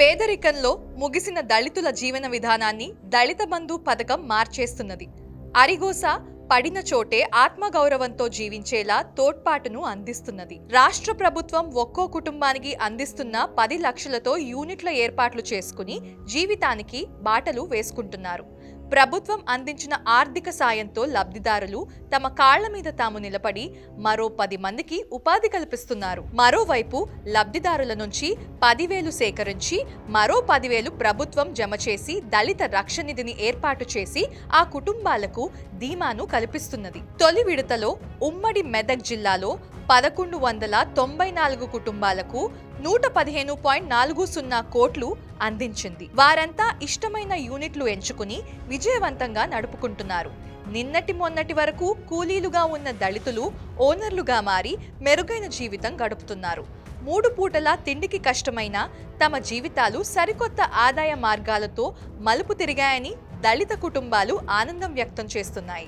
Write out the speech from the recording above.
పేదరికంలో ముగిసిన దళితుల జీవన విధానాన్ని దళిత బంధు పథకం మార్చేస్తున్నది. అరిగోస పడిన చోటే ఆత్మగౌరవంతో జీవించేలా తోడ్పాటును అందిస్తున్నది. రాష్ట్ర ప్రభుత్వం ఒక్కో కుటుంబానికి అందిస్తున్న పది లక్షలతో యూనిట్ల ఏర్పాట్లు చేసుకుని జీవితానికి బాటలు వేసుకుంటున్నారు. ప్రభుత్వం అందించిన ఆర్థిక సాయంతో లబ్ధిదారులు తమ కాళ్ళ మీద తాము నిలబడి మరో పది మందికి ఉపాధి కల్పిస్తున్నారు. మరోవైపు లబ్ధిదారుల నుంచి పదివేలు సేకరించి మరో పదివేలు ప్రభుత్వం జమ చేసి దళిత రక్షణ నిధిని ఏర్పాటు చేసి ఆ కుటుంబాలకు ధీమాను కల్పిస్తున్నది. తొలి విడతలో ఉమ్మడి మెదక్ జిల్లాలో పదకొండు వందల తొంభై నాలుగు కుటుంబాలకు నూట పదిహేను పాయింట్ నాలుగు సున్నా కోట్లు అందించింది. వారంతా ఇష్టమైన యూనిట్లు ఎంచుకుని విజయవంతంగా నడుపుకుంటున్నారు. నిన్నటి మొన్నటి వరకు కూలీలుగా ఉన్న దళితులు ఓనర్లుగా మారి మెరుగైన జీవితం గడుపుతున్నారు. మూడు పూటలా తిండికి కష్టమైన తమ జీవితాలు సరికొత్త ఆదాయ మార్గాలతో మలుపు తిరిగాయని దళిత కుటుంబాలు ఆనందం వ్యక్తం చేస్తున్నాయి.